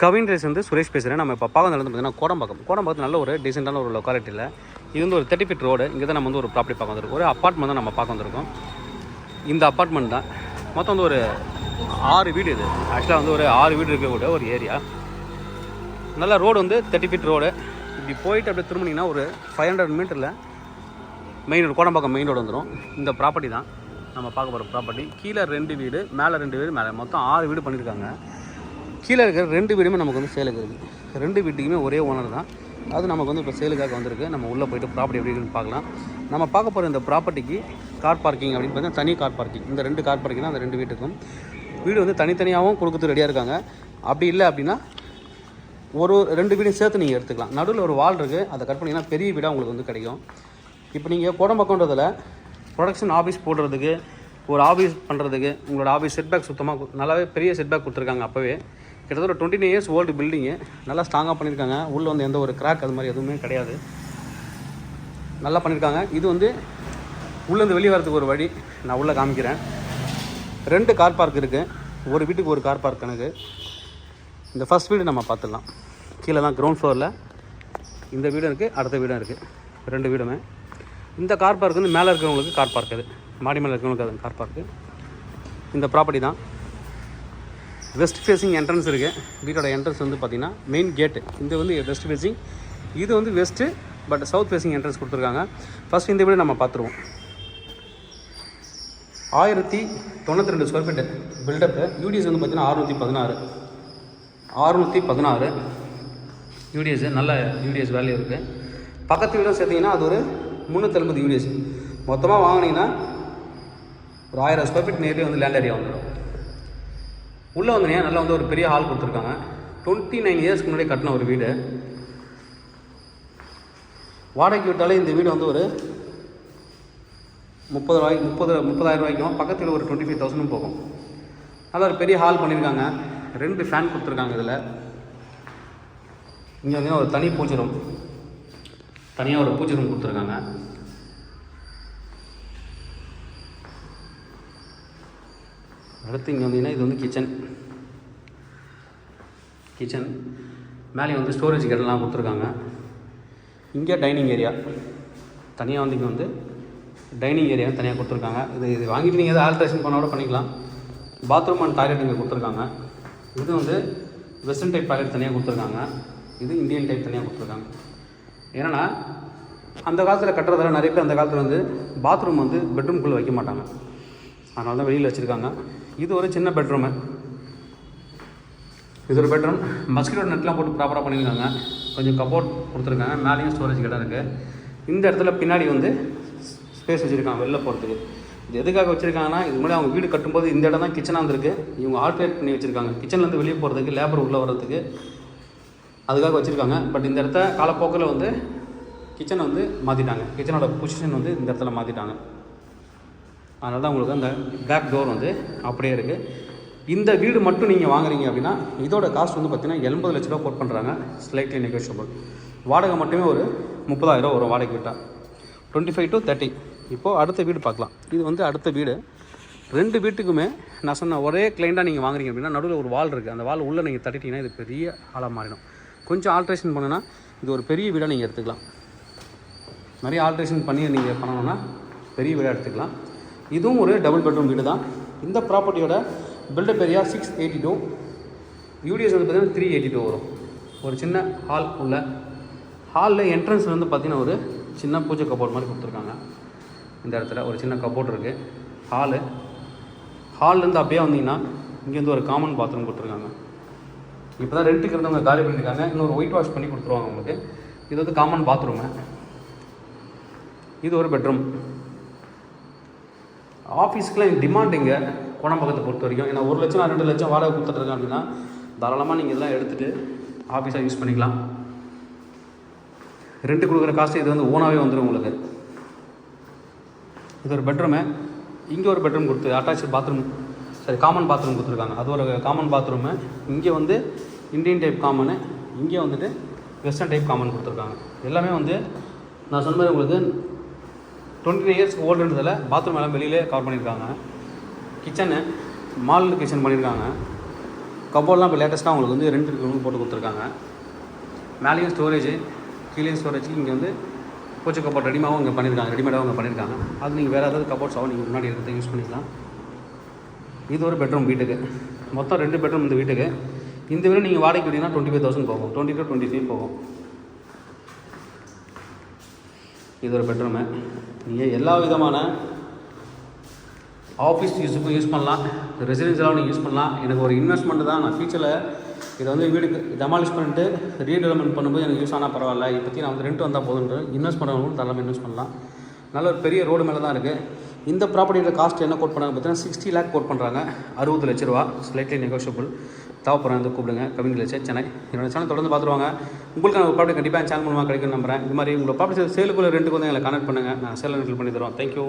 Kavin race வந்து சுரேஷ் பேசுகிறேன் நம்ம இப்போ பார்க்க வந்து பார்த்தீங்கன்னா கோடம்பாக்கம். கோடம்பாக்கத்தில் நல்ல ஒரு டீசெண்டான ஒரு லொக்காலிட்டியில் இது வந்து ஒரு தேர்ட்டி ஃபீட் ரோடு இங்கே தான் நம்ம வந்து ஒரு ப்ராப்பர்ட்டி பார்க்க வந்திருக்கோம். ஒரு அப்பார்ட்மெண்ட் தான் நம்ம பார்க்க வந்திருக்கோம். இந்த அப்பார்ட்மெண்ட் தான். மொத்தம் வந்து ஒரு ஆறு வீடு இது. ஆக்சுவலாக வந்து ஒரு ஆறு வீடு இருக்கக்கூடிய ஒரு ஏரியா நல்ல ரோடு வந்து தேர்ட்டி ஃபீட் ரோடு இப்படி போயிட்டு அப்படியே திரும்பினீங்கன்னா ஒரு ஃபைவ் ஹண்ட்ரட் மீட்டரில் main road Kodambakkam main road வந்துடும் இந்த ப்ராப்பர்ட்டி தான். நம்ம பார்க்க போகிற ப்ராப்பர்ட்டி கீழே ரெண்டு வீடு மேலே ரெண்டு வீடு மேலே மொத்தம் ஆறு வீடு பண்ணியிருக்காங்க கீழே இருக்கிற ரெண்டு வீடுமே நமக்கு வந்து சேலுக்கு இருக்குது ரெண்டு வீட்டுக்குமே ஒரே ஓனர் தான். அது நமக்கு வந்து இப்போ சேலுக்காக வந்திருக்கு. நம்ம உள்ளே போயிட்டு ப்ராப்பர்ட்டி எப்படி இருக்குன்னு பார்க்கலாம். நம்ம பார்க்க போகிற இந்த ப்ராப்பர்ட்டிக்கு கார் பார்க்கிங் அப்படின்னு பார்த்தீங்கன்னா தனி கார் பார்க்கிங் இந்த ரெண்டு கார் பார்க்கிங் தான் அந்த ரெண்டு வீட்டுக்கும். வீடு வந்து தனித்தனியாகவும் கொடுக்கறது ரெடியாக இருக்காங்க. அப்படி இல்லை அப்படின்னா ஒரு ரெண்டு வீடையும் சேர்த்து நீங்கள் எடுத்துக்கலாம். நடுவில் ஒரு வால் இருக்குது அதை கட் பண்ணிங்கன்னா பெரிய வீடாக உங்களுக்கு வந்து கிடைக்கும். இப்போ நீங்கள் குடம்பக்கன்றதில் ப்ரொடக்ஷன் ஆஃபீஸ் போடுறதுக்கு ஒரு ஆஃபீஸ் பண்ணுறதுக்கு உங்களோட ஆஃபீஸ் செட்பேக் சுத்தமாக நல்லாவே பெரிய செட்பேக் கொடுத்துருக்காங்க அப்போவே. கிட்டத்தட்ட ஒரு டுவெண்ட்டி இயர்ஸ் ஓல்டு பில்டிங்கு நல்லா ஸ்ட்ராங்காக பண்ணியிருக்காங்க உள்ளே வந்து எந்த ஒரு கிராக் அது மாதிரி எதுவுமே கிடையாது. நல்லா பண்ணியிருக்காங்க இது வந்து உள்ளேருந்து வெளியே வரதுக்கு ஒரு வழி. நான் உள்ளே காமிக்கிறேன். ரெண்டு கார் பார்க் இருக்குது ஒரு வீட்டுக்கு ஒரு கார் பார்க் கணக்கு. இந்த ஃபஸ்ட் வீடு நம்ம பார்த்துடலாம். கீழே தான் கிரவுண்ட் ஃப்ளோரில் இந்த வீடும் இருக்குது அடுத்த வீடும் இருக்குது ரெண்டு வீடுமே. இந்த கார் பார்க் வந்து மேலே இருக்கிறவங்களுக்கு கார் பார்க் அது. மாடி மேலே இருக்கிறவங்களுக்கு அது கார் பார்க்கு இந்த ப்ராப்பர்ட்டி தான். வெஸ்ட் ஃபேஸிங் என்ட்ரன்ஸ் இருக்குது வீட்டோட என்ட்ரன்ஸ் வந்து பார்த்திங்கன்னா மெயின் கேட்டு இந்த வந்து வெஸ்ட் ஃபேஸிங் இது வந்து west but south facing entrance கொடுத்துருக்காங்க. ஃபஸ்ட் இந்த வீடு நம்ம பார்த்துருவோம். ஆயிரத்தி தொண்ணூற்றி ரெண்டு ஸ்கொயர் ஃபீட் பில்டப்பு யூடிஎஸ் வந்து பார்த்திங்கன்னா அறுநூற்றி பதினாறு. அறுநூற்றி பதினாறு யூடிஎஸ் நல்ல யூடிஎஸ் வேல்யூ இருக்குது பக்கத்து வீடும் சேர்த்திங்கன்னா அது ஒரு முந்நூற்றம்பது யூடிஎஸ் மொத்தமாக வாங்கினீங்கன்னா ஒரு ஆயிரம் ஸ்கொயர் ஃபீட் நேர்லேயே வந்து லேண்ட் ஏரியா வந்துடும் உள்ளே வந்தீங்கன்னா நல்லா வந்து ஒரு பெரிய ஹால் கொடுத்துருக்காங்க. டுவெண்ட்டி நைன் இயர்ஸ்க்கு முன்னாடி கட்டின ஒரு வீடு. வாடகைக்கு விட்டாலே இந்த வீடு வந்து ஒரு முப்பது ரூபாய் முப்பது முப்பதாயிரம் ரூபாய்க்கும் பக்கத்தில் ஒரு டுவெண்ட்டி ஃபைவ் தௌசண்டும் போகும். நல்லா ஒரு பெரிய ஹால் பண்ணியிருக்காங்க. ரெண்டு ஃபேன் கொடுத்துருக்காங்க இதில். இங்கே வந்து ஒரு தனி பூஜை ரூம் தனியாக ஒரு பூஜை ரூம் கொடுத்துருக்காங்க. அடுத்து இங்கே வந்தீங்கன்னா இது வந்து கிச்சன் கிச்சன் மேலே வந்து ஸ்டோரேஜ் கேட்டெல்லாம் கொடுத்துருக்காங்க. இங்கே டைனிங் ஏரியா தனியாக வந்து இங்கே வந்து டைனிங் ஏரியா தனியாக கொடுத்துருக்காங்க. இது இது வாங்கிட்டு நீங்கள் எதாவது ஆல்ட்ரேஷன் பண்ண கூட பண்ணிக்கலாம். பாத்ரூம் அண்ட் டாய்லெட் இங்கே கொடுத்துருக்காங்க. இது வந்து வெஸ்டர்ன் டைப் டாய்லெட் தனியாக கொடுத்துருக்காங்க. இது இந்தியன் டைப் தனியாக கொடுத்துருக்காங்க. ஏன்னா அந்த காலத்தில் கட்டுறதால நிறைய பேர் அந்த காலத்தில் வந்து பாத்ரூம் வந்து பெட்ரூம்குள்ளே வைக்க மாட்டாங்க. அதனால தான் வெளியில் வச்சுருக்காங்க. இது ஒரு சின்ன பெட்ரூமு இது ஒரு பெட்ரூம் மஸ்கிட்டோ நெட்லாம் போட்டு ப்ராப்பராக பண்ணியிருக்காங்க. கொஞ்சம் கபோர்ட் கொடுத்துருக்காங்க. மேலேயும் ஸ்டோரேஜ் கிட்ட இருக்குது இந்த இடத்துல பின்னாடி வந்து ஸ்பேஸ் வச்சுருக்காங்க வெளில போகிறதுக்கு இது எதுக்காக வச்சுருக்காங்கன்னா இது முன்னாடி அவங்க வீடு கட்டும்போது இந்த இடம் தான் கிச்சனாக இருந்திருக்கு. இவங்க ஆல்ட்ரேட் பண்ணி வச்சுருக்காங்க. கிச்சன்லேருந்து வெளியே போகிறதுக்கு லேபர் உள்ளே வர்றதுக்கு அதுக்காக வச்சுருக்காங்க. பட் இந்த இடத்த காலப்போக்கில் வந்து கிச்சனை வந்து மாற்றிட்டாங்க கிச்சனோட பொசிஷன் வந்து இந்த இடத்துல மாற்றிட்டாங்க அதனால தான் உங்களுக்கு அந்த பேக் டோர் வந்து அப்படியே இருக்குது இந்த வீடு மட்டும் நீங்கள் வாங்குறீங்க அப்படின்னா இதோட காஸ்ட் வந்து பார்த்தீங்கன்னா எண்பது லட்ச ரூபா கோட் பண்ணுறாங்க ஸ்லைட்லி நெகோஷியபிள் வாடகை மட்டுமே ஒரு முப்பதாயிரம் வரும் வாடகை விட்டால் டுவெண்ட்டி ஃபைவ் டு தேர்ட்டி இப்போது அடுத்த வீடு பார்க்கலாம். இது வந்து அடுத்த வீடு. ரெண்டு வீட்டுக்குமே நான் சொன்ன ஒரே கிளைண்டாக நீங்கள் வாங்குறீங்க அப்படின்னா நடுவில் ஒரு வால் இருக்குது அந்த வால் உள்ளே நீங்கள் தட்டிட்டீங்கன்னா இது பெரிய ஆளாக மாறிடும். கொஞ்சம் ஆல்ட்ரேஷன் பண்ணுன்னா இது ஒரு பெரிய வீடாக நீங்கள் எடுத்துக்கலாம். நிறைய ஆல்ட்ரேஷன் பண்ணி நீங்கள் பண்ணணும்னா பெரிய வீடாக எடுத்துக்கலாம். இதுவும் ஒரு டபுள் பெட்ரூம் வீடு தான். இந்த ப்ராப்பர்ட்டியோட built up area six eighty two UDS வந்து பார்த்தீங்கன்னா த்ரீ எயிட்டி டூ வரும். ஒரு சின்ன ஹால் உள்ள. ஹாலில் என்ட்ரன்ஸ் வந்து பார்த்திங்கன்னா ஒரு சின்ன பூஜை கபோர்ட் மாதிரி கொடுத்துருக்காங்க. இந்த இடத்துல ஒரு சின்ன கபோர்ட் இருக்குது ஹாலு ஹால்லேருந்து அப்படியே வந்தீங்கன்னா இங்கே வந்து ஒரு காமன் பாத்ரூம் கொடுத்துருக்காங்க. இப்போ தான் ரெண்ட்டுக்கு இருந்தவங்க காலி பண்ணியிருக்காங்க இன்னொரு ஒயிட் வாஷ் பண்ணி கொடுத்துருவாங்க உங்களுக்கு. இது வந்து காமன் பாத்ரூமு இது ஒரு பெட்ரூம் ஆஃபீஸ்க்குலாம் டிமாண்ட் இங்கே கோணம்பக்கத்தை பொறுத்த வரைக்கும். ஏன்னா ஒரு லட்சம் ரெண்டு லட்சம் வாடகை கொடுத்துட்ருக்கேன் அப்படின்னா தாராளமாக நீங்கள் இதெல்லாம் எடுத்துகிட்டு ஆஃபீஸாக யூஸ் பண்ணிக்கலாம். ரெண்ட் கொடுக்குற காசு இது வந்து ஓனாகவே வந்துடும் உங்களுக்கு. இது ஒரு பெட்ரூமு இங்கே ஒரு பெட்ரூம் கொடுத்து அட்டாச்சு பாத்ரூம் சரி காமன் பாத்ரூம் கொடுத்துருக்காங்க. அது ஒரு காமன் பாத்ரூமு இங்கே வந்து இந்தியன் டைப் காமனு இங்கே வந்துட்டு வெஸ்டர்ன் டைப் காமன் கொடுத்துருக்காங்க. எல்லாமே வந்து நான் சொன்ன மாதிரி உங்களுக்கு டுவெண்ட்டி இயர்ஸ் ஓல்டுன்றதில் பாத்ரூம் எல்லாம் வெளியிலே கவர் பண்ணியிருக்காங்க. கிச்சனு மால் கிச்சன் பண்ணியிருக்காங்க. கபோர்ட்லாம் இப்போ லேட்டஸ்ட்டாக உங்களுக்கு வந்து ரெண்டு ரூம் போட்டு கொடுத்துருக்காங்க. மேலேயும் ஸ்டோரேஜ் கீழேயும் ஸ்டோரேஜ் இங்கே வந்து பூச்சி கபோர்ட் ரெடிமாகவும் இங்கே பண்ணியிருக்காங்க ரெடிமேடாகவும் இங்கே பண்ணியிருக்காங்க. அது நீங்கள் வேறு ஏதாவது கபோர்ட்ஸாகவும் நீங்கள் முன்னாடி இருக்கிறத யூஸ் பண்ணிக்கலாம். இது ஒரு பெட்ரூம் வீட்டுக்கு. மொத்தம் ரெண்டு பெட்ரூம் இந்த வீட்டுக்கு. இந்த வீடு நீங்கள் வாடகைக்கு விட்டிங்கன்னா டுவெண்ட்டி ஃபைவ் தௌசண்ட் போகும். டுவெண்ட்டி டூ டுவெண்ட்டி த்ரீ போகும். இது ஒரு பெட்ரூமு நீங்கள் எல்லா விதமான ஆஃபீஸ் யூஸுக்கும் யூஸ் பண்ணலாம். ரெசிடென்ஷியலாகவும் நீங்கள் யூஸ் பண்ணலாம். எனக்கு ஒரு இன்வெஸ்ட்மெண்ட் தான். நான் ஃபியூச்சரில் இதை வந்து வீடுக்கு டெமாலிஷ் பண்ணிட்டு ரீடெவலப்மெண்ட் பண்ணும்போது எனக்கு யூஸ் ஆனால் பரவாயில்ல. இப்போத்தி நான் வந்து ரெண்ட் வந்தால் போதுன்ற இன்வெஸ்ட் பண்ணுறவங்களும் தாராளமாக இன்வெஸ்ட் பண்ணலாம். நல்ல ஒரு பெரிய ரோடு மேலே தான் இருக்குது இந்த ப்ராப்பர்ட்டியோட காஸ்ட் என்ன கோட் பண்ணாங்க பார்த்தீங்கன்னா சிக்ஸ்டி லேக் கோட் பண்ணுறாங்க அறுபது லட்ச ரூபா. ஸ்லைட்லி நெகோஷியபிள் தேவைப்படுறேன் வந்து கூப்பிடுங்க. கவிஞர் லட்சம் சென்னை. என்னோட சேனல் தொடர்ந்து பார்த்துருவாங்க. உங்களுக்கு ஒரு ப்ராப்பர்ட்டி கண்டிப்பாக சேனல் மூலமாக கிடைக்கும் நம்புறேன். இந்த மாதிரி உங்களை ப்ராப்பர்ட்டி சேலுக்குள்ள ரெண்டுக்கு வந்து எங்களை கனெக்ட் பண்ணுங்கள் நான் சேலை பண்ணி தரோம் தேங்க்யூ